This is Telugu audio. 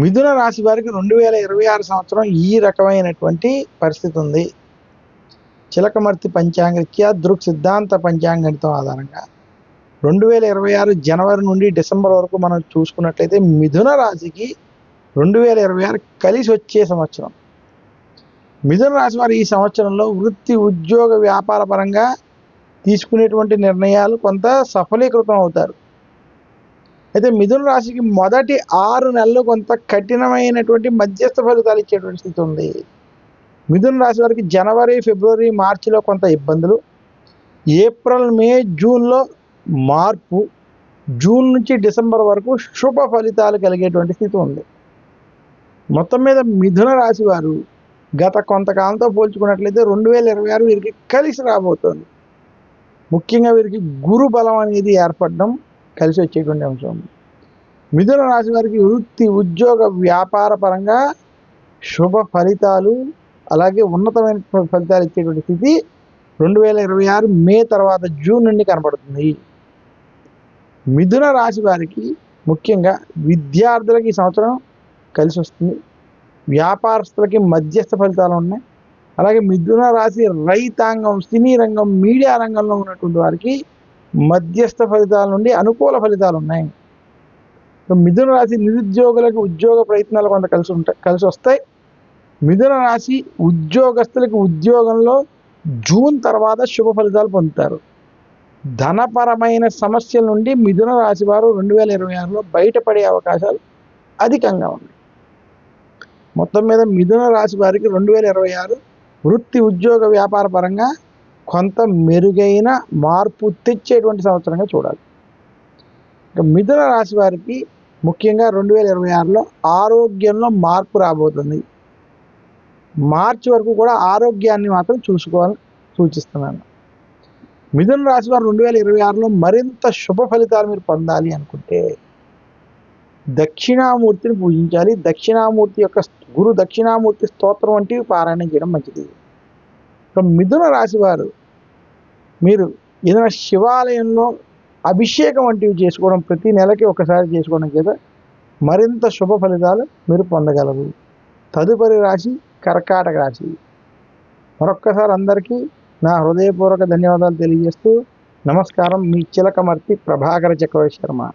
మిథున రాశి వారికి రెండు వేల ఇరవై ఆరు సంవత్సరం ఈ రకమైనటువంటి పరిస్థితి ఉంది. చిలకమర్తి పంచాంగరీత్యా దృక్ సిద్ధాంత పంచాంగణితం ఆధారంగా రెండు వేల ఇరవై ఆరు జనవరి నుండి డిసెంబర్ వరకు మనం చూసుకున్నట్లయితే మిథున రాశికి రెండు వేల ఇరవై ఆరు కలిసి వచ్చే సంవత్సరం. మిథున రాశి వారు ఈ సంవత్సరంలో వృత్తి ఉద్యోగ వ్యాపార పరంగా తీసుకునేటువంటి నిర్ణయాలు కొంత సఫలీకృతం అవుతారు. అయితే మిథున రాశికి మొదటి ఆరు నెలలు కొంత కఠినమైనటువంటి మధ్యస్థ ఫలితాలు ఇచ్చేటువంటి స్థితి ఉంది. మిథున రాశి వారికి జనవరి ఫిబ్రవరి మార్చిలో కొంత ఇబ్బందులు. ఏప్రిల్ మే జూన్లో మార్పు. జూన్ నుంచి డిసెంబర్ వరకు శుభ ఫలితాలు కలిగేటువంటి స్థితి ఉంది. మొత్తం మీద మిథున రాశి వారు గత కొంతకాలంతో పోల్చుకున్నట్లయితే రెండు వేల ఇరవై ఆరు వీరికి కలిసి రాబోతోంది. ముఖ్యంగా వీరికి గురు బలం అనేది ఏర్పడడం కలిసి వచ్చేటువంటి అంశం. మిథున రాశి వారికి వృత్తి ఉద్యోగ వ్యాపార పరంగా శుభ ఫలితాలు అలాగే ఉన్నతమైన ఫలితాలు ఇచ్చేటువంటి స్థితి రెండు వేల ఇరవై ఆరు మే తర్వాత జూన్ నుండి కనపడుతుంది. మిథున రాశి వారికి ముఖ్యంగా విద్యార్థులకి ఈ సంవత్సరం కలిసి వస్తుంది వ్యాపారస్తులకి మధ్యస్థ ఫలితాలు ఉన్నాయి. అలాగే మిథున రాశి రైతాంగం సినీ రంగం మీడియా రంగంలో ఉన్నటువంటి వారికి మధ్యస్థ ఫలితాల నుండి అనుకూల ఫలితాలు ఉన్నాయి. సో మిథున రాశి నిరుద్యోగులకు ఉద్యోగ ప్రయత్నాలు కొంత కలిసి ఉంటాయి కలిసి వస్తాయి. మిథున రాశి ఉద్యోగస్తులకు ఉద్యోగంలో జూన్ తర్వాత శుభ ఫలితాలు పొందుతారు. ధనపరమైన సమస్యల నుండి మిథున రాశి వారు రెండు వేల ఇరవై ఆరులో బయటపడే అవకాశాలు అధికంగా ఉన్నాయి. మొత్తం మీద మిథున రాశి వారికి రెండు వేల ఇరవై ఆరు వృత్తి ఉద్యోగ వ్యాపార పరంగా కొంత మెరుగైన మార్పు తెచ్చేటువంటి సంవత్సరంగా చూడాలి. ఇక మిథున రాశి వారికి ముఖ్యంగా రెండు వేల ఇరవై ఆరులో ఆరోగ్యంలో మార్పు రాబోతుంది. మార్చి వరకు కూడా ఆరోగ్యాన్ని మాత్రం చూసుకోవాలని సూచిస్తున్నాను. మిథున రాశి వారు రెండు వేల ఇరవై ఆరులో మరింత శుభ ఫలితాలు మీరు పొందాలి అనుకుంటే దక్షిణామూర్తిని పూజించాలి. దక్షిణామూర్తి యొక్క గురు దక్షిణామూర్తి స్తోత్రం వంటివి పారాయణం చేయడం మంచిది. మిథున రాశి వారు మీరు ఏదైనా శివాలయంలో అభిషేకం వంటివి చేసుకోవడం ప్రతి నెలకి ఒకసారి చేసుకోవడం చేత మరింత శుభ ఫలితాలు మీరు పొందగలరు. తదుపరి రాశి కర్కాటక రాశి. మరొక్కసారి అందరికీ నా హృదయపూర్వక ధన్యవాదాలు తెలియజేస్తూ నమస్కారం. మీ చిలకమర్తి ప్రభాకర చక్రవర్తి శర్మ.